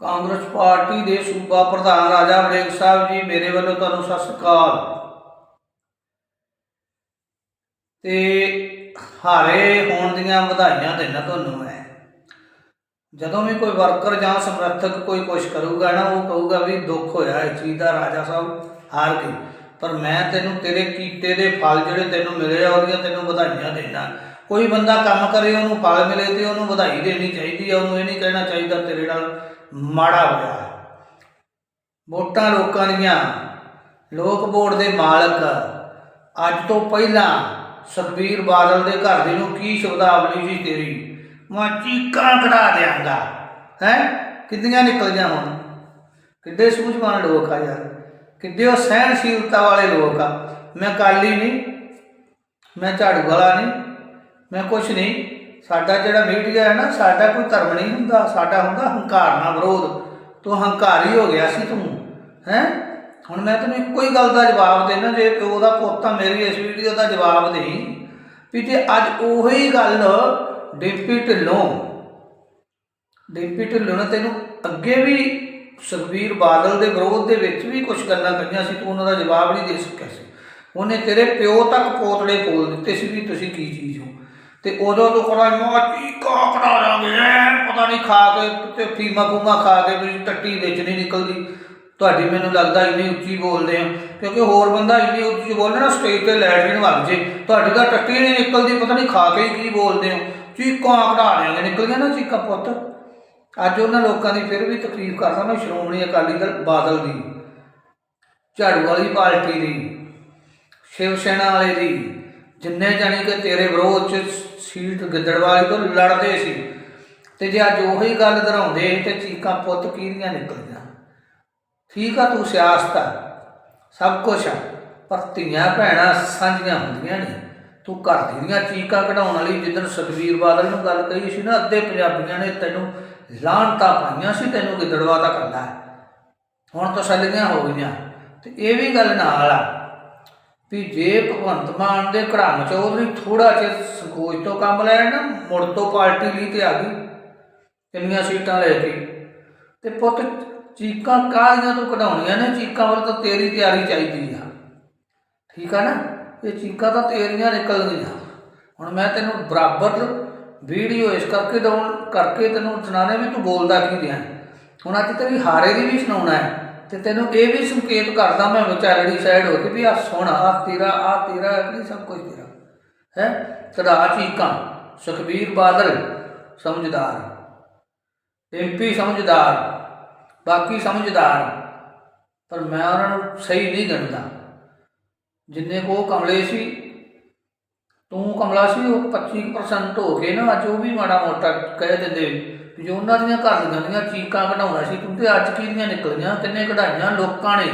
Congress party ਦੇ ਸੂਬਾ ਪ੍ਰਧਾਨ ਰਾਜਾ ਵੜਿੰਗ ਸਾਹਿਬ ਜੀ, ਮੇਰੇ ਵੱਲੋਂ ਤੁਹਾਨੂੰ ਸਤਿ ਸ੍ਰੀ ਅਕਾਲ। ਤੇ ਹਾਰੇ ਹੋਣ ਦੀਆਂ ਵਧਾਈਆਂ ਦੇਣਾ ਤੁਹਾਨੂੰ ਮੈਂ। ਜਦੋਂ ਵੀ ਕੋਈ ਵਰਕਰ ਜਾਂ ਸਮਰਥਕ ਕੋਈ ਕੁਛ ਕਰੂਗਾ ਨਾ, ਉਹ ਕਹੂਗਾ ਵੀ ਦੁੱਖ ਹੋਇਆ ਇਸ ਚੀਜ਼ ਦਾ, ਰਾਜਾ ਸਾਹਿਬ ਹਾਰ ਗਏ। ਪਰ ਮੈਂ ਤੈਨੂੰ ਤੇਰੇ ਕੀਤੇ ਦੇ ਫਲ ਜਿਹੜੇ ਤੈਨੂੰ ਮਿਲੇ ਆ, ਉਹਦੀਆਂ ਤੈਨੂੰ ਵਧਾਈਆਂ ਦੇਣਾ ਕੋਈ ਬੰਦਾ ਕੰਮ ਕਰੇ, ਉਹਨੂੰ ਫਲ ਮਿਲੇ ਤੇ ਉਹਨੂੰ ਵਧਾਈ ਦੇਣੀ ਚਾਹੀਦੀ ਆ, ਉਹਨੂੰ ਇਹ ਨਹੀਂ ਕਹਿਣਾ ਚਾਹੀਦਾ ਤੇਰੇ ਨਾਲ ਮਾੜਾ ਹੋਇਆ। ਵੋਟਾਂ ਲੋਕਾਂ ਦੀਆਂ। ਲੋਕ ਬੋਰਡ ਦੇ ਮਾਲਕ। ਅੱਜ ਤੋਂ ਪਹਿਲਾਂ ਸੁਖਬੀਰ ਬਾਦਲ ਦੇ ਘਰ ਦੇ ਨੂੰ ਕੀ ਸ਼ਬਦਾਵਲੀ ਸੀ ਤੇਰੀ? ਮੈਂ ਚੀਕਾਂ ਕਢਾ ਦਿਆਂਗਾ। ਹੈ? ਕਿੰਨੀਆਂ ਨਿਕਲੀਆਂ ਹੁਣ? ਕਿੱਡੇ ਸੂਝਵਾਨ ਲੋਕ ਆ ਯਾਰ। ਕਿੱਡੇ ਉਹ ਸਹਿਣਸ਼ੀਲਤਾ ਵਾਲੇ ਲੋਕ ਆ। ਮੈਂ ਕਾਲੀ ਨਹੀਂ, ਮੈਂ ਝਾੜੂ ਵਾਲਾ ਨਹੀਂ, ਮੈਂ ਕੁਛ ਨਹੀਂ। ਸਾਡਾ ਜਿਹੜਾ ਮੀਡੀਆ ਹੈ ਨਾ, ਸਾਡਾ ਕੋਈ ਧਰਮ ਨਹੀਂ ਹੁੰਦਾ, ਸਾਡਾ ਹੁੰਦਾ ਹੰਕਾਰ ਨਾਲ ਵਿਰੋਧ। ਤੂੰ ਹੰਕਾਰੀ ਹੋ ਗਿਆ ਸੀ ਤੂੰ, ਹੈ? ਹੁਣ ਮੈਂ ਤੈਨੂੰ ਇੱਕੋ ਹੀ ਗੱਲ ਦਾ ਜਵਾਬ ਦੇਣਾ, ਜੇ ਪਿਓ ਦਾ ਪੁੱਤ ਆ ਮੇਰੀ ਇਸ ਵੀਡੀਓ ਦਾ ਜਵਾਬ ਦੇਈ। ਵੀ ਜੇ ਅੱਜ ਉਹੀ ਗੱਲ ਡਿੰਪੀ ਢਿੱਲੋਂ ਡਿੰਪੀ ਢਿੱਲੋਂ ਨੇ ਤੈਨੂੰ ਅੱਗੇ ਵੀ ਸੁਖਬੀਰ ਬਾਦਲ ਦੇ ਵਿਰੋਧ ਦੇ ਵਿੱਚ ਵੀ ਕੁਝ ਗੱਲਾਂ ਕਹੀਆਂ ਸੀ, ਤੂੰ ਉਹਨਾਂ ਦਾ ਜਵਾਬ ਨਹੀਂ ਦੇ ਸਕਿਆ ਸੀ। ਉਹਨੇ ਤੇਰੇ ਪਿਓ ਤੱਕ ਪੋਤੜੇ ਖੋਲ ਦਿੱਤੇ ਸੀ ਵੀ ਤੁਸੀਂ ਕੀ ਚੀਜ਼ ਹੋ। ਤੇ ਉਦੋਂ ਤੋਂ ਕੋਲਾ ਚੀਕਾ ਕਢਾ ਲਾਂਗੇ ਪਤਾ ਨਹੀਂ ਖਾ ਕੇ ਤੇ ਫੀਮਾ ਫੂਮਾ ਖਾ ਕੇ ਤੁਸੀਂ ਟੱਟੀ ਵਿੱਚ ਨਹੀਂ ਨਿਕਲਦੀ। ਤੁਹਾਡੀ ਮੈਨੂੰ ਲੱਗਦਾ ਇੰਨੀ ਉੱਚੀ ਬੋਲਦੇ ਹੋ ਕਿਉਂਕਿ ਹੋਰ ਬੰਦਾ ਇੰਨੀ ਉੱਚੀ ਬੋਲਦਾ ਨਾ ਸਟੇਜ ਤੇ ਲੈਟਰੀਨ ਵਗ ਜੇ। ਤੁਹਾਡੀ ਤਾਂ ਟੱਟੀ ਨਹੀਂ ਨਿਕਲਦੀ, ਪਤਾ ਨਹੀਂ ਖਾ ਕੇ ਕੀ ਬੋਲਦੇ ਹੋ। ਚੀਕਾਂ ਕਢਾ ਲਿਆਂਗੇ ਨਿਕਲ ਗਿਆ ਨਾ ਚੀਕਾਂ ਪੁੱਤ। ਅੱਜ ਉਹਨਾਂ ਲੋਕਾਂ ਦੀ ਫਿਰ ਵੀ ਤਕਲੀਫ ਕਰਦਾ, ਮੈਂ ਸ਼੍ਰੋਮਣੀ ਅਕਾਲੀ ਦਲ ਬਾਦਲ ਦੀ, ਝਾੜੂ ਵਾਲੀ ਪਾਰਟੀ ਦੀ ਸ਼ਿਵ ਸੈਨਾ ਵਾਲੇ ਦੀ। ਜਿੰਨੇ ਜਾਣੀ ਕਿ ਤੇਰੇ ਵਿਰੋਧ ਚ ਸੀਟ ਗਿੱਦੜਵਾਲੀ ਤੋਂ ਲੜਦੇ ਸੀ। ਤੇ ਜੇ ਅੱਜ ਉਹੀ ਗੱਲ ਦੁਹਰਾਉਂਦੇ ਤੇ ਚੀਕਾਂ ਪੁੱਤ ਕਿਹਦੀਆਂ ਨਿਕਲਦੀਆਂ ਠੀਕ ਆ, ਤੂੰ ਸਿਆਸਤ ਆ, ਸਭ ਕੁਝ ਆ, ਪਰ ਧੀਆਂ ਭੈਣਾਂ ਸਾਂਝੀਆਂ ਹੁੰਦੀਆਂ ਨੇ ਤੂੰ ਘਰ ਦੀਆਂ ਚੀਕਾਂ ਕਢਾਉਣ ਵਾਲੀ ਜਿੱਦਣ ਸੁਖਵੀਰ ਬਾਦਲ ਨੂੰ ਗੱਲ ਕਹੀ ਸੀ ਨਾ, ਅੱਧੇ ਪੰਜਾਬੀਆਂ ਨੇ ਤੈਨੂੰ ਲਾਹਣਤਾਂ ਪਾਈਆਂ ਸੀ, ਤੈਨੂੰ ਗਿੱਦੜਵਾ ਦਾ ਕੱਲਾ ਹੁਣ ਤਾਂ ਤਸੱਲੀਆਂ ਹੋ ਗਈਆਂ। ਤੇ ਇਹ ਵੀ ਗੱਲ ਨਾਲ ਆ ਵੀ ਜੇ ਭਗਵੰਤ ਮਾਨ ਦੇ ਘੜਾਮ ਚੌਧਰੀ ਥੋੜਾ ਜਿਹਾ ਸੰਕੋਚ ਤੋਂ ਕੰਮ ਲੈਣ ਨਾ ਮੁੜ ਤੋਂ ਪਾਰਟੀ ਲਈ ਤੇ ਆ ਗਈ ਕਿੰਨੀਆਂ ਸੀਟਾਂ ਲੈ ਕੇ। ਤੇ ਪੁੱਤ, ਚੀਕਾਂ ਕਾਹਦੀਆਂ ਤੋਂ ਕਢਾਉਣੀਆਂ ਨੇ? ਚੀਕਾਂ ਵੱਲ ਤਾਂ ਤੇਰੀ ਤਿਆਰੀ ਚਾਹੀਦੀ ਆ। ਠੀਕ ਆ ਨਾ? ਇਹ ਚੀਕਾਂ ਤਾਂ ਤੇਰੀਆਂ ਨਿਕਲ ਗਈਆਂ ਹੁਣ ਮੈਂ ਤੈਨੂੰ ਬਰਾਬਰ ਵੀਡੀਓ ਇਸ ਕਰਕੇ ਡਾਊਨ ਕਰਕੇ ਤੈਨੂੰ ਸੁਣਾਣੇ ਵੀ ਤੂੰ ਬੋਲਦਾ ਕੀ ਰਿਹਾ। ਹੁਣ ਅੱਜ ਤੇਰੀ ਹਾਰੇ ਦੀ ਵੀ ਸੁਣਾਉਣਾ ਹੈ। ਤੇ ਤੈਨੂੰ ਇਹ ਵੀ ਸੰਕੇਤ ਕਰਦਾ ਮੈਂ ਵਿਚਾਰੜੀ ਸਾਈਡ ਹੋ ਕੇ ਵੀ ਆ ਸੁਣ ਆ ਤੇਰਾ ਆ ਤੇਰਾ, ਇਹ ਸਭ ਕੁਝ ਤੇਰਾ। ਹੈ? ਤੜਾ ਚੀਕਾਂ, ਸੁਖਬੀਰ ਬਾਦਲ, ਸਮਝਦਾਰ। ਐਮਪੀ ਸਮਝਦਾਰ, ਬਾਕੀ ਸਮਝਦਾਰ। ਪਰ ਮੈਂ ਉਹਨਾਂ ਨੂੰ ਸਹੀ ਨਹੀਂ ਗਿਣਦਾ। ਜਿੰਨੇ ਕੋ ਕਮਲੇ ਸੀ, ਤੂੰ ਕਮਲਾ ਸੀ, ਉਹ 25% ਹੋ ਕੇ ਨਾ ਅੱਜ ਉਹ ਵੀ ਮਾੜਾ ਮੋਟਾ ਕਹਿ ਦਿੰਦੇ ਵੀ ਉਹਨਾਂ ਦੀਆਂ ਘਰ ਦੀਆਂ ਚੀਕਾਂ ਕਢਾਉਣਾ ਸੀ ਤੂੰ ਅੱਜ ਕਿਹਦੀਆਂ ਨਿਕਲੀਆਂ? ਕਿੰਨੇ ਕਢਾਈਆਂ? ਲੋਕਾਂ ਨੇ।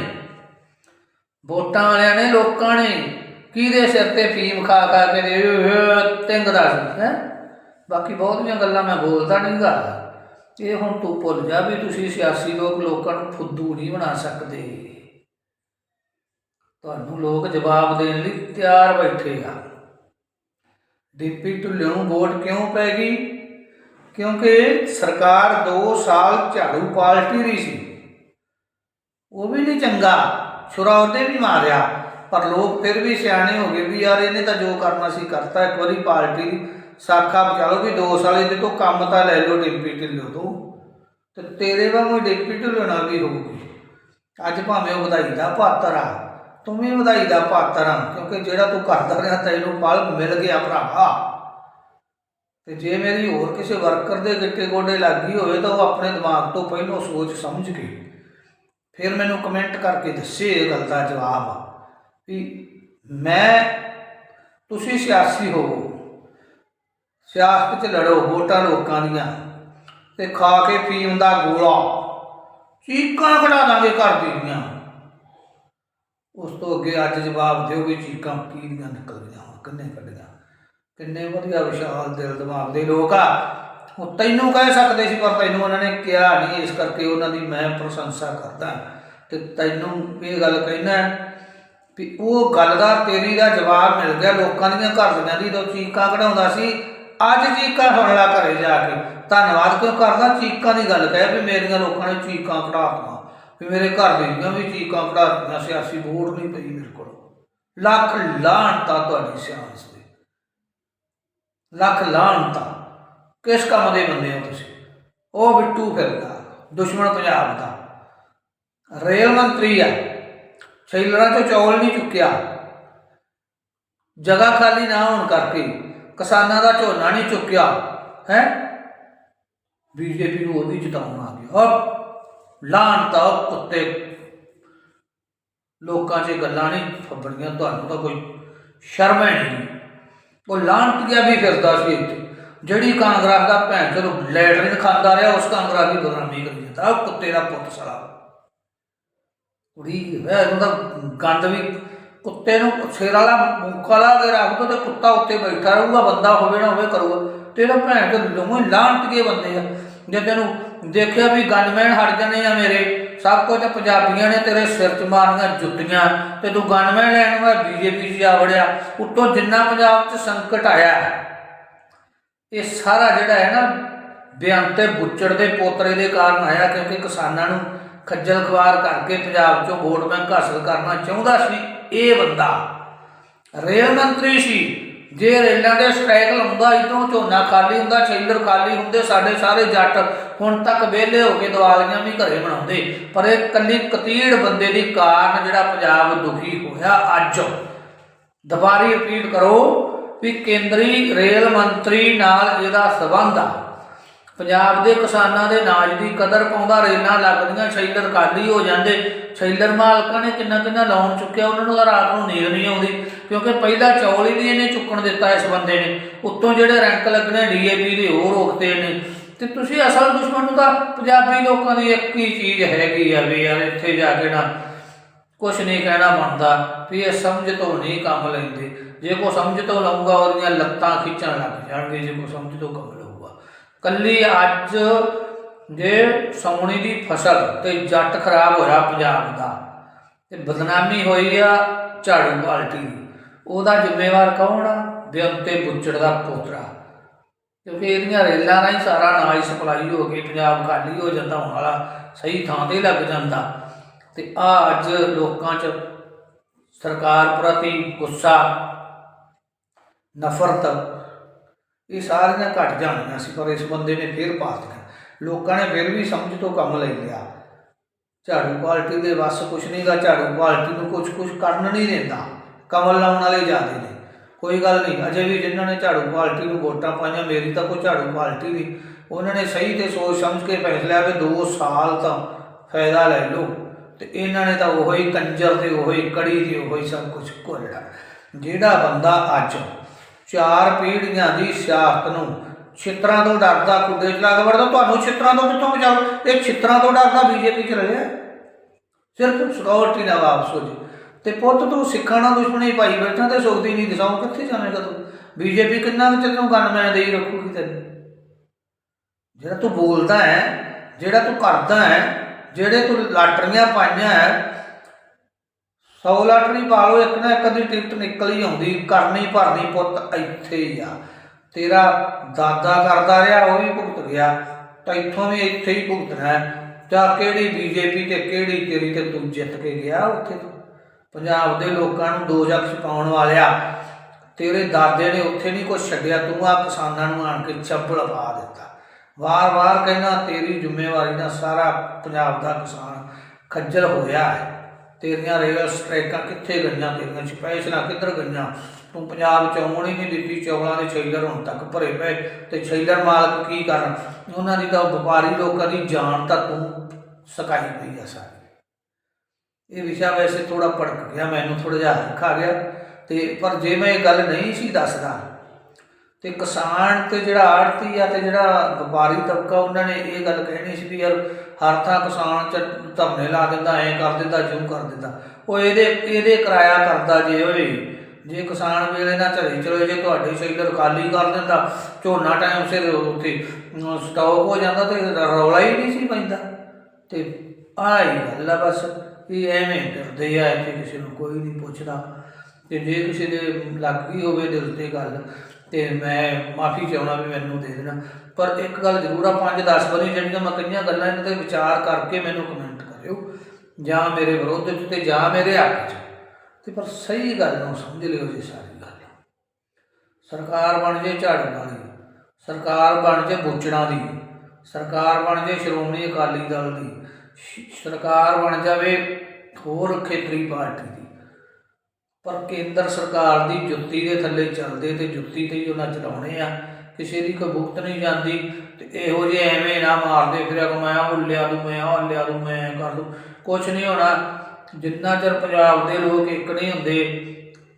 ਵੋਟਾਂ ਵਾਲਿਆਂ ਨੇ, ਲੋਕਾਂ ਨੇ। ਕਿਹਦੇ ਸਿਰ ਤੇ ਫੀਮ ਖਾ ਖਾ ਕੇ ਤਿੰਗਦਾ ਸੀ, ਹੈ? ਬਾਕੀ ਬਹੁਤੀਆਂ ਗੱਲਾਂ ਮੈਂ ਬੋਲਦਾ ਨਹੀਂਗਾ ਇਹ ਹੁਣ ਤੂੰ ਭੁੱਲ ਜਾ ਵੀ ਤੁਸੀਂ ਸਿਆਸੀ ਲੋਕ ਲੋਕਾਂ ਨੂੰ ਫੁੱਦੂ ਨਹੀਂ ਬਣਾ ਸਕਦੇ। ਤੁਹਾਨੂੰ ਲੋਕ ਜਵਾਬ ਦੇਣ ਲਈ ਤਿਆਰ ਬੈਠੇ ਆ। ਡਿਪਟੀ ਢਿੱਲੋਂ ਨੂੰ ਵੋਟ ਕਿਉਂ ਪੈ ਗਈ? ਕਿਉਂਕਿ ਸਰਕਾਰ 2 ਸਾਲ ਝਾੜੂ ਪਾਰਟੀ ਦੀ ਸੀ। ਉਹ ਵੀ ਨਹੀਂ ਚੰਗਾ, ਛੁਰਾ ਉਹਦੇ ਵੀ ਮਾਰਿਆ, ਪਰ ਲੋਕ ਫਿਰ ਵੀ ਸਿਆਣੇ ਹੋ ਗਏ ਵੀ ਯਾਰ ਇਹਨੇ ਤਾਂ ਜੋ ਕਰਨਾ ਸੀ ਕਰਤਾ, ਇੱਕ ਵਾਰੀ ਪਾਰਟੀ ਸਾਖਾ ਬਚਾ ਲਓ ਵੀ 2 ਸਾਲ ਇਹਦੇ ਤੋਂ ਕੰਮ ਤਾਂ ਲੈ ਲਓ ਡਿਪਟੀ ਢਿੱਲੋਂ ਤੋਂ। ਤੇ ਤੇਰੇ ਵਾਂਗੂ ਡਿਪਟੀ ਢਿੱਲੋਂ ਨਾਲ ਵੀ ਹੋਊਗੀ। ਅੱਜ ਭਾਵੇਂ ਉਹ ਵਧਾਈ ਦਾ ਪਾਤਰ ਆ, ਤੂੰ ਵੀ ਵਧਾਈ ਦਾ ਪਾਤਰ ਆ, ਕਿਉਂਕਿ ਜਿਹੜਾ ਤੂੰ ਕਰਦਾ ਰਿਹਾ ਤੈਨੂੰ ਪਲ ਮਿਲ ਗਿਆ ਭਰਾਵਾ। ਤੇ ਜੇ ਮੇਰੀ ਹੋਰ ਕਿਸੇ ਵਰਕਰ ਦੇ ਗਿੱਟੇ ਗੋਡੇ ਲੱਗੀ ਹੋਵੇ ਤਾਂ ਉਹ ਆਪਣੇ ਦਿਮਾਗ ਤੋਂ ਪਹਿਲਾਂ ਸੋਚ ਸਮਝ ਕੇ ਫਿਰ ਮੈਨੂੰ ਕਮੈਂਟ ਕਰਕੇ ਦੱਸੇ ਇਹ ਗੱਲ ਦਾ ਜਵਾਬ ਵੀ ਮੈਂ ਤੁਸੀਂ ਸਿਆਸੀ ਹੋਵੋ ਸਿਆਸਤ 'ਚ ਲੜੋ ਵੋਟਾਂ ਲੋਕਾਂ ਦੀਆਂ ਤੇ ਖਾ ਕੇ ਪੀਣ ਦਾ ਗੋਲਾ। ਚੀਕਾਂ ਕਢਾ ਦਾਂਗੇ ਘਰ ਦੀਆਂ ਉਸ ਤੋਂ ਅੱਗੇ ਅੱਜ ਜਵਾਬ ਦਿਓ ਵੀ ਚੀਕਾਂ ਕਿਹਦੀਆਂ ਦੀਆਂ ਨਿਕਲ ਗਈਆਂ ਕਿੰਨੇ ਕੱਢੀਆਂ। ਕਿੰਨੇ ਵਧੀਆ ਵਿਸ਼ਾਲ ਦਿਲ ਦਿਮਾਗ ਦੇ ਲੋਕ ਆ। ਉਹ ਤੈਨੂੰ ਕਹਿ ਸਕਦੇ ਸੀ, ਪਰ ਤੈਨੂੰ ਉਹਨਾਂ ਨੇ ਕਿਹਾ ਨਹੀਂ। ਇਸ ਕਰਕੇ ਉਹਨਾਂ ਦੀ ਮੈਂ ਪ੍ਰਸ਼ੰਸਾ ਕਰਦਾ। ਤੇ ਤੈਨੂੰ ਇਹ ਗੱਲ ਕਹਿਣਾ ਵੀ ਉਹ ਗੱਲ ਦਾ ਤੇਰੀ ਦਾ ਜਵਾਬ ਮਿਲ ਗਿਆ। ਲੋਕਾਂ ਦੀਆਂ ਘਰਦਿਆਂ ਦੀ ਤੋਂ ਚੀਕਾਂ ਕਢਾਉਂਦਾ ਸੀ। ਅੱਜ ਚੀਕਾਂ ਸੁਣ ਲਾ ਘਰੇ ਜਾ ਕੇ। ਧੰਨਵਾਦ ਕਿਉਂ ਕਰਦਾ? ਚੀਕਾਂ ਦੀ ਗੱਲ ਕਹਿ ਵੀ ਮੇਰੀਆਂ ਲੋਕਾਂ ਨੇ ਚੀਕਾਂ ਕਢਾਤੀਆਂ। ਵੀ ਮੇਰੇ ਘਰ ਦੇ ਦੀਆਂ ਵੀ ਚੀਕਾਂ ਕਢਾਤੀਆਂ ਸਿਆਸੀ ਵੋਟ ਨਹੀਂ ਪਈ ਮੇਰੇ ਕੋਲ। ਲੱਖ ਲਾਹਣਤਾ ਤੁਹਾਡੀ ਸਿਆਸਤ ਲੱਖ ਲਾਹਣਤਾ ਕਿਸ ਕੰਮ ਦੇ ਬੰਦੇ ਹੋ ਤੁਸੀਂ? ਉਹ ਬਿੱਟੂ ਫਿਰਦਾ, ਦੁਸ਼ਮਣ ਪੰਜਾਬ ਦਾ। ਰੇਲ ਮੰਤਰੀ ਆ। ਸ਼ੈਲਰਾਂ ਚੋਂ ਚੌਲ ਨਹੀਂ ਚੁੱਕਿਆ। ਜਗ੍ਹਾ ਖਾਲੀ ਨਾ ਹੋਣ ਕਰਕੇ ਕਿਸਾਨਾਂ ਦਾ ਝੋਨਾ ਨਹੀਂ ਚੁੱਕਿਆ। ਹੈ? ਬੀਜੇਪੀ ਨੂੰ ਉਹ ਵੀ ਜਿਤਾਉਣ ਆ ਗਿਆ ਔਰ ਲਾਂਤਾ ਕੁੱਤੇ। ਲੋਕਾਂ 'ਚ ਗੱਲਾਂ ਨਹੀਂ, ਫੱਬੜੀਆਂ, ਤੁਹਾਨੂੰ ਤਾਂ ਕੋਈ ਸ਼ਰਮ ਹੈ ਨਹੀਂ। ਉਹ ਲਾਂਟਿਆ ਵੀ ਫਿਰਦਾ ਸੀ ਇੱਥੇ? ਜਿਹੜੀ ਕਾਂਗਰਸ ਦਾ ਭੈਣ ਚਲੋ ਲੈਟਰਿਨ ਖਾਂਦਾ ਰਿਹਾ, ਉਸ ਕਾਂਗਰਸ ਦੀ ਬਦਨਾਮੀ ਕਰੀ ਜਾਂਦਾ। ਉਹ ਕੁੱਤੇ ਦਾ ਪੁੱਤ ਸਾਲਾ। ਕੁੜੀ ਹੈ ਉਹਦਾ ਗੰਦ ਵੀ ਕੁੱਤੇ ਨੂੰ ਸਿਰ ਵਾਲਾ ਮੁੱਕਾ ਲਾ ਕੇ ਰੱਖ ਦੋ ਤੇ ਕੁੱਤਾ ਉੱਤੇ ਬੈਠਾ ਰਹੂਗਾ, ਬੰਦਾ ਹੋਵੇ ਨਾ ਹੋਵੇ ਕਰੂਗਾ। ਤੇਰਾ ਭੈਣ ਤੇ ਲੋਮੇ ਲਾਂਟ ਕੇ ਬੰਦੇ ਆ। ਜੇ ਤੈਨੂੰ ਦੇਖਿਆ ਵੀ ਗਨਮੈਨ ਹਟ ਜਾਣੇ ਆ ਮੇਰੇ ਸਭ ਕੁਝ ਪੰਜਾਬੀਆਂ ਨੇ ਤੇਰੇ ਸਿਰ 'ਚ ਮਾਰੀਆਂ ਜੁੱਤੀਆਂ, ਤੇ ਤੂੰ ਗਨਮੈਨ ਲੈਣ ਨੂੰ ਬੀਜੇਪੀ 'ਚ ਜਾ ਵੜਿਆ, ਉੱਤੋਂ ਜਿੰਨਾ ਪੰਜਾਬ 'ਚ ਸੰਕਟ ਆਇਆ ਇਹ ਸਾਰਾ ਜਿਹੜਾ ਹੈ ਨਾ ਬੇਅੰਤ ਤੇ ਬੁੱਚੜ ਦੇ ਪੋਤਰੇ ਦੇ ਕਾਰਨ ਆਇਆ, ਕਿਉਂਕਿ ਕਿਸਾਨਾਂ ਨੂੰ ਖੱਜਲ ਖਵਾਰ ਕਰਕੇ ਪੰਜਾਬ 'ਚੋਂ ਵੋਟ ਬੈਂਕ ਹਾਸਲ ਕਰਨਾ ਚਾਹੁੰਦਾ ਸੀ, ਇਹ ਬੰਦਾ ਰੇਲ ਮੰਤਰੀ ਸੀ। ਜੇ ਰੇਲਾਂ ਦੇ ਸਟ੍ਰਾਈਕ ਲਾਉਂਦਾ ਇਦੋਂ ਝੋਨਾ ਖਾਲੀ ਹੁੰਦਾ, ਛੇਲਰ ਖਾਲੀ ਹੁੰਦੇ, ਸਾਡੇ ਸਾਰੇ ਜੱਟ ਹੁਣ ਤੱਕ ਵਿਹਲੇ ਹੋ ਕੇ ਦੀਵਾਲੀਆਂ ਵੀ ਘਰੇ ਬਣਾਉਂਦੇ। ਪਰ ਇਹ ਕੱਲੀ ਕਤੀੜ ਬੰਦੇ ਦੀ ਕਾਰਨ ਜਿਹੜਾ ਪੰਜਾਬ ਦੁਖੀ ਹੋਇਆ ਅੱਜ। ਦੁਬਾਰੀ ਰਿਪੀਟ ਕਰੋ ਵੀ ਕੇਂਦਰੀ ਰੇਲ ਮੰਤਰੀ ਨਾਲ ਇਹਦਾ ਸਬੰਧ ਆ। ਪੰਜਾਬ ਦੇ ਕਿਸਾਨਾਂ ਦੇ ਨਾਜ ਦੀ ਕਦਰ ਪਾਉਂਦਾ, ਰੇਲਾਂ ਲੱਗਦੀਆਂ ਸ਼ੈਲਰ ਖਾਲੀ ਹੋ ਜਾਂਦੇ। ਛੇਲਰ ਮਾਲਕਾਂ ਨੇ ਕਿੰਨਾ ਕਿੰਨਾ ਲਾਉਣ ਚੁੱਕਿਆ, ਉਹਨਾਂ ਨੂੰ ਤਾਂ ਰਾਤ ਨੂੰ ਨੀਂਦ ਨਹੀਂ ਆਉਂਦੀ। ਕਿਉਂਕਿ ਪਹਿਲਾ ਚੌਲ ਹੀ ਨਹੀਂ ਇਹਨੇ ਚੁੱਕਣ ਦਿੱਤਾ ਇਸ ਬੰਦੇ ਨੇ। ਉੱਤੋਂ ਜਿਹੜੇ ਰੈਂਕ ਲੱਗਣੇ ਡੀਏਪੀ ਦੇ, ਉਹ ਰੋਕਦੇ ਨੇ ਤੇ ਤੁਸੀਂ ਅਸਲ ਦੁਸ਼ਮਣ ਨੂੰ ਤਾਂ ਪੰਜਾਬੀ ਲੋਕਾਂ ਦੀ ਇੱਕ ਹੀ ਚੀਜ਼ ਹੈਗੀ ਆ ਵੀ ਯਾਰ ਇੱਥੇ ਜਾ ਕੇ ਨਾ ਕੁਛ ਨਹੀਂ ਕਹਿਣਾ ਬਣਦਾ, ਵੀ ਇਹ ਸਮਝ ਤੋਂ ਨਹੀਂ ਕੰਮ ਲੈਂਦੇ। ਜੇ ਕੋ ਸਮਝ ਤੋਂ ਲਊਗਾ, ਉਹਦੀਆਂ ਲੱਤਾਂ ਖਿੱਚਣ ਲੱਗ ਜਾਣਗੇ, ਜੇ ਕੋ ਸਮਝ ਤੋਂ ਕੰਮ ਲਊਗਾ। ਕੱਲੀ ਅੱਜ ਜੇ ਸੌਣੀ ਦੀ ਫਸਲ ਤੇ ਜੱਟ ਖਰਾਬ ਹੋਇਆ ਪੰਜਾਬ ਦਾ, ਤੇ ਬਦਨਾਮੀ ਹੋਈ ਆ ਝਾੜੂ ਪਾਰਟੀ ਦੀ। ਉਹਦਾ ਜ਼ਿੰਮੇਵਾਰ ਕੌਣ ਆ? ਬੇਅੰਤੇ ਬੁੱਚੜ ਦਾ ਪੋਤਰਾ। ਕਿਉਂਕਿ ਇਹਦੀਆਂ ਰੇਲਾਂ ਨਾਲ ਹੀ ਸਾਰਾ ਅਨਾਜ ਸਪਲਾਈ ਹੋ ਕੇ ਪੰਜਾਬ ਖਾਲੀ ਹੋ ਜਾਂਦਾ, ਹੁਣ ਵਾਲਾ ਸਹੀ ਥਾਂ ਤੇ ਲੱਗ ਜਾਂਦਾ। ਤੇ ਆ ਅੱਜ ਲੋਕਾਂ 'ਚ ਸਰਕਾਰ ਪ੍ਰਤੀ ਗੁੱਸਾ, ਨਫ਼ਰਤ, ਇਹ ਸਾਰੀਆਂ ਘਟ ਜਾਣੀਆਂ ਸੀ, ਪਰ ਇਸ ਬੰਦੇ ਨੇ ਫੇਰ ਪਾ ਦਿੱਤੀਆਂ ਲੋਕਾਂ ਨੇ ਫਿਰ ਵੀ ਸਮਝ ਤੋਂ ਕੰਮ ਲੈ ਲਿਆ। ਝਾੜੂ ਪਾਰਟੀ ਦੇ ਵੱਸ ਕੁਛ ਨਹੀਂਗਾ ਝਾੜੂ ਪਾਰਟੀ ਨੂੰ ਕੁਛ ਕੁਛ ਕਰਨ ਨਹੀਂ ਦਿੰਦਾ। ਕਮਲ ਲਾਉਣ ਵਾਲੇ ਜਾਂਦੇ ਨੇ। ਕੋਈ ਗੱਲ ਨਹੀਂ, ਅਜੇ ਵੀ ਜਿਨ੍ਹਾਂ ਨੇ ਝਾੜੂ ਪਾਰਟੀ ਨੂੰ ਵੋਟਾਂ ਪਾਈਆਂ, ਮੇਰੀ ਤਾਂ ਕੋਈ ਝਾੜੂ ਪਾਰਟੀ ਨਹੀਂ। ਉਹਨਾਂ ਨੇ ਸਹੀ ਤੇ ਸੋਚ ਸਮਝ ਕੇ ਫੈਸਲਾ ਵੀ 2 ਸਾਲ ਤਾਂ ਫਾਇਦਾ ਲੈ ਲਓ। ਤੇ ਇਹਨਾਂ ਨੇ ਤਾਂ ਉਹੀ ਕੰਜਰ ਤੇ ਉਹੀ ਕੜੀ ਤੇ ਉਹੀ ਸਭ ਕੁਝ ਘੋਲਣਾ ਜਿਹੜਾ ਬੰਦਾ ਅੱਜ ਚਾਰ ਪੀੜ੍ਹੀਆਂ ਦੀ ਸਿਆਸਤ ਨੂੰ ਛਿੱਤਰਾਂ ਤੋਂ ਡਰਦਾ, ਕੁੱਡੇ ਚ ਲੱਗ ਵੜਦਾ, ਤੁਹਾਨੂੰ ਛਿੱਤਰਾਂ ਤੋਂ ਕਿੱਥੋਂ ਬਚਾਓ ਇਹ ਛਿੱਤਰਾਂ ਤੋਂ ਡਰਦਾ, ਬੀਜੇਪੀ ਚ ਰਿਹਾ ਸਿਰਫ ਸਿਕਿਉਰਿਟੀ ਨਾਲ ਵਾਪਸ ਹੋ ਜੇ ਤੇ ਪੁੱਤ ਤੂੰ ਸਿੱਖਾਂ ਨਾਲ ਦੁਸ਼ਮਣੀ ਪਾਈ ਬੈਠਾ ਤੇ ਸੁਖਦੀ ਨਹੀਂ ਦਸਾਉ ਕਿੱਥੇ ਜਾਣੇਗਾ ਤੂੰ? ਬੀਜੇਪੀ ਕਿੰਨਾ ਕੁ ਚਿਰ ਤੂੰ ਗਨਮੈਨ ਦੇ ਰੱਖੂਗੀ ਤੈਨੂੰ? ਜਿਹੜਾ ਤੂੰ ਬੋਲਦਾ ਹੈ, ਜਿਹੜਾ ਤੂੰ ਕਰਦਾ ਹੈ, ਜਿਹੜੇ ਤੂੰ ਲਾਟਰੀਆਂ ਪਾਈਆਂ ਹੈ 100 ਲਾਟਰੀ ਪਾ ਲਓ, ਇੱਕ ਨਾ ਇੱਕ ਦੀ ਟਿਕਟ ਨਿਕਲ ਹੀ ਆਉਂਦੀ, ਕਰਨੀ ਭਰਨੀ ਪੁੱਤ ਇੱਥੇ ਹੀ ਆ। ਤੇਰਾ ਦਾਦਾ ਕਰਦਾ ਰਿਹਾ, ਉਹ ਵੀ ਭੁਗਤ ਗਿਆ, ਤਾਂ ਇੱਥੋਂ ਵੀ ਇੱਥੇ ਹੀ ਭੁਗਤਣਾ ਜਾਂ ਕਿਹੜੀ ਬੀਜੇਪੀ ਤੇ ਕਿਹੜੀ ਤੇਰੀ ਤੇ ਤੂੰ ਜਿੱਤ ਕੇ ਗਿਆ ਉੱਥੇ? ਤੂੰ ਪੰਜਾਬ ਦੇ ਲੋਕਾਂ ਨੂੰ ਦੋ ਜੱਖ ਛਪਾਉਣ ਵਾਲਿਆ ਤੇਰੇ ਦਾਦੇ ਨੇ ਉੱਥੇ ਨਹੀਂ ਕੁਛ ਛੱਡਿਆ, ਤੂੰ ਆ ਕਿਸਾਨਾਂ ਨੂੰ ਆਣ ਕੇ ਚੱਪਲ ਪਾ ਦਿੱਤਾ। ਵਾਰ-ਵਾਰ ਕਹਿੰਦਾ, ਤੇਰੀ ਜ਼ਿੰਮੇਵਾਰੀ ਨਾਲ ਸਾਰਾ ਪੰਜਾਬ ਦਾ ਕਿਸਾਨ ਖੱਜਲ ਹੋਇਆ ਹੈ। ਤੇਰੀਆਂ ਰੇਲ ਸਟ੍ਰਾਈਕਾਂ ਕਿੱਥੇ ਗਈਆਂ? ਤੇਰੀਆਂ ਸਪੈਸ਼ਲਾਂ ਕਿੱਧਰ ਗਈਆਂ? ਤੂੰ ਪੰਜਾਬ ਚ ਆਉਣ ਹੀ ਨਹੀਂ ਦਿੱਤੀ, ਚੌਲਾਂ ਦੇ ਛੇਲਰ ਹੁਣ ਤੱਕ ਭਰੇ ਪਏ ਤੇ ਛੇਲਰ ਮਾਲਕ ਕੀ ਕਰਨ? ਉਹਨਾਂ ਦੀ ਤਾਂ ਵਪਾਰੀ ਲੋਕਾਂ ਦੀ ਜਾਨ ਤਾਂ ਤੂੰ ਸਕਾਈ ਪਈ ਆ ਸਾਰੀ। ਇਹ ਵਿਸ਼ਾ ਵੈਸੇ ਥੋੜਾ ਭੜਕ ਗਿਆ, ਮੈਨੂੰ ਥੋੜਾ ਜਿਹਾ ਹੱਕ ਆ ਗਿਆ। ਤੇ ਪਰ ਜੇ ਮੈਂ ਇਹ ਗੱਲ ਨਹੀਂ ਸੀ ਦੱਸਦਾ, ਤੇ ਕਿਸਾਨ ਤੇ ਜਿਹੜਾ ਆੜਤੀ ਆ ਤੇ ਜਿਹੜਾ ਵਪਾਰੀ ਤਬਕਾ, ਉਹਨਾਂ ਨੇ ਇਹ ਗੱਲ ਕਹਿਣੀ ਸੀ ਵੀ ਯਾਰ ਹਰ ਥਾਂ ਕਿਸਾਨ ਚ ਧਰਨੇ ਲਾ ਦਿੰਦਾ, ਐ ਕਰ ਦਿੰਦਾ, ਜਿਉਂ ਕਰ ਦਿੰਦਾ। ਉਹ ਇਹਦੇ ਇਹਦੇ ਕਿਰਾਇਆ ਕਰਦਾ ਜੇ ਓਏ। ਜੇ ਕਿਸਾਨ ਵੇਲੇ ਨਾ ਚਲੇ ਚਲੋ ਜੇ, ਤੁਹਾਡੇ ਸ਼ੈਲਰ ਖਾਲੀ ਕਰ ਦਿੰਦਾ, ਝੋਨਾ ਟਾਈਮ ਸਿਰ ਉੱਥੇ ਸਟਾਕ ਹੋ ਜਾਂਦਾ ਤੇ ਰੌਲਾ ਹੀ ਨਹੀਂ ਸੀ ਪੈਂਦਾ। ਤੇ ਆਈ ਗੱਲ ਆ ਬਸ। ਇਹ ਐਵੇਂ ਕਰਦੇ ਆ, ਇੱਥੇ ਕਿਸੇ ਨੂੰ ਕੋਈ ਨਹੀਂ ਪੁੱਛਦਾ। ਤੇ ਜੇ ਕਿਸੇ ਦੇ ਲੱਗ ਗਈ ਹੋਵੇ ਦਿਲ ਤੇ ਗੱਲ, ਤੇ ਮੈਂ ਮਾਫੀ ਚਾਹੁੰਦਾ ਵੀ ਮੈਨੂੰ ਦੇ ਦੇਣਾ। ਪਰ ਇੱਕ ਗੱਲ ਜ਼ਰੂਰ ਆ 5-10 ਵਾਰੀ ਜਿਹੜੀਆਂ ਮੈਂ ਕਈਆਂ ਗੱਲਾਂ ਇਹਨਾਂ ਤੇ ਵਿਚਾਰ ਕਰਕੇ ਮੈਨੂੰ ਕਮੈਂਟ ਕਰਿਓ। ਜਾਂ ਮੇਰੇ ਵਿਰੋਧ ਚ ਤੇ ਜਾਂ ਮੇਰੇ ਹੱਕ ਚ। ਤੇ ਪਰ ਸਹੀ ਗੱਲ ਨੂੰ ਸਮਝ ਲਿਓ ਜੀ ਸਾਰੀ ਗੱਲ। ਸਰਕਾਰ ਬਣ ਜੇ ਝਾੜੂ ਵਾਲੀ, ਸਰਕਾਰ ਬਣ ਜੇ ਬੁੱਚੜਾਂ ਦੀ, ਸਰਕਾਰ ਬਣ ਜੇ ਸ਼੍ਰੋਮਣੀ ਅਕਾਲੀ ਦਲ ਦੀ ਸਰਕਾਰ ਬਣ ਜਾਵੇ, ਹੋਰ ਖੇਤਰੀ ਪਾਰਟੀ ਦੀ। ਪਰ ਕੇਂਦਰ ਸਰਕਾਰ ਦੀ ਜੁੱਤੀ ਦੇ ਥੱਲੇ ਚੱਲਦੇ ਤੇ ਜੁੱਤੀ ਤੇ ਹੀ ਉਹਨਾਂ ਚਲਾਉਣੇ ਆ। ਕਿਸੇ ਦੀ ਕੋਈ ਨਹੀਂ ਜਾਂਦੀ ਤੇ ਇਹੋ ਜਿਹੇ ਐਵੇਂ ਨਾ ਮਾਰਦੇ, ਫਿਰ ਕਿ ਮੈਂ ਉਹ ਲਿਆ ਦੂ, ਮੈਂ ਉਹ ਲਿਆ ਦੂ, ਮੈਂ ਕਰ ਦੂ। ਕੁਝ ਨਹੀਂ ਹੋਣਾ। ਜਿੰਨਾ ਚਿਰ ਪੰਜਾਬ ਦੇ ਲੋਕ ਇੱਕ ਨਹੀਂ ਹੁੰਦੇ,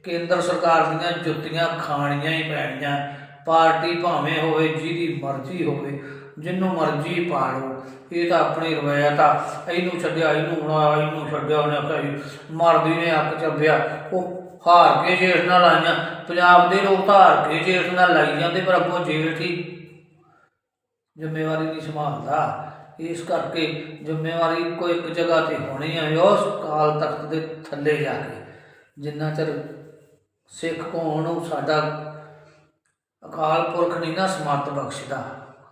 ਕੇਂਦਰ ਸਰਕਾਰ ਦੀਆਂ ਜੁੱਤੀਆਂ ਖਾਣੀਆਂ ਹੀ ਪੈਣੀਆਂ। ਪਾਰਟੀ ਭਾਵੇਂ ਹੋਵੇ, ਜਿਹਦੀ ਮਰਜ਼ੀ ਹੋਵੇ ਜਿੰਨੂੰ ਮਰਜ਼ੀ ਪਾ ਲਓ। ਇਹ ਤਾਂ ਆਪਣੀ ਰਵਾਇਤ ਆ। ਇਹਨੂੰ ਛੱਡਿਆ, ਇਹਨੂੰ ਬਣਾਇਆ ਇਹਨੂੰ ਛੱਡਿਆ, ਉਹਨੇ ਕਹੀ ਮਰਦੀ ਨੇ ਅੱਗ ਚੱਬਿਆ। ਉਹ ਹਾਰ ਕੇ ਜੇਠ ਨਾਲ ਆਈਆਂ। ਪੰਜਾਬ ਦੇ ਲੋਕ ਤਾਂ ਹਾਰ ਕੇ ਜੇਠ ਨਾਲ ਲਾਈ ਜਾਂਦੇ, ਪਰ ਅੱਗੋਂ ਜੇਠ ਹੀ ਜ਼ਿੰਮੇਵਾਰੀ ਨਹੀਂ ਸੰਭਾਲਦਾ। ਇਸ ਕਰਕੇ ਜ਼ਿੰਮੇਵਾਰੀ ਕੋਈ ਇੱਕ ਜਗ੍ਹਾ ਤੇ ਹੋਣੀ ਹੈ ਉਸ ਕਾਲ ਤਖਤ ਦੇ ਥੱਲੇ ਜਾ ਕੇ। ਜਿੰਨਾ ਚਿਰ ਸਿੱਖ ਕੌਣ ਨੂੰ ਸਾਡਾ ਅਕਾਲ ਪੁਰਖ ਨਹੀਂ ਨਾ ਸਮੱਤ ਬਖਸ਼ਦਾ।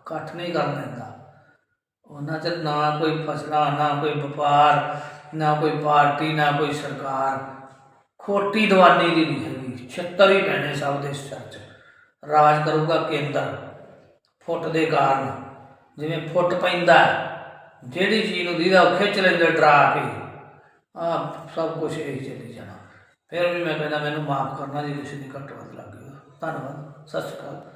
ਇਕੱਠ ਨਹੀਂ ਕਰਨ ਦਿੰਦਾ। ਉਹਨਾਂ ਚਿਰ ਨਾ ਕੋਈ ਫਸਲਾ, ਨਾ ਕੋਈ ਵਪਾਰ, ਨਾ ਕੋਈ ਪਾਰਟੀ, ਨਾ ਕੋਈ ਸਰਕਾਰ। ਖੋਟੀ ਦਵਾਨੀ ਦੀ ਨਹੀਂ ਹੈਗੀ, ਛੱਤਰ ਹੀ ਪੈਣੇ ਸਭ ਦੇ ਸਿਰ 'ਚ। ਰਾਜ ਕਰੂਗਾ ਕੇਂਦਰ, ਫੁੱਟ ਦੇ ਕਾਰਨ। ਜਿਵੇਂ ਫੁੱਟ ਪੈਂਦਾ ਜਿਹੜੀ ਚੀਜ਼ ਨੂੰ ਦੀਦਾ ਉਹ ਖਿੱਚ ਲੈਂਦੇ ਡਰਾ ਕੇ। ਆ ਸਭ ਕੁਝ ਇਹ ਚਲੇ ਜਾਣਾ। ਫਿਰ ਵੀ ਮੈਂ ਕਹਿੰਦਾ, ਮੈਨੂੰ ਮਾਫ ਕਰਨਾ ਜੇ ਕਿਸੇ ਦੀ ਘੱਟ ਵੱਧ ਲੱਗ ਗਈ ਧੰਨਵਾਦ, ਸਤਿ ਸ਼੍ਰੀ ਅਕਾਲ।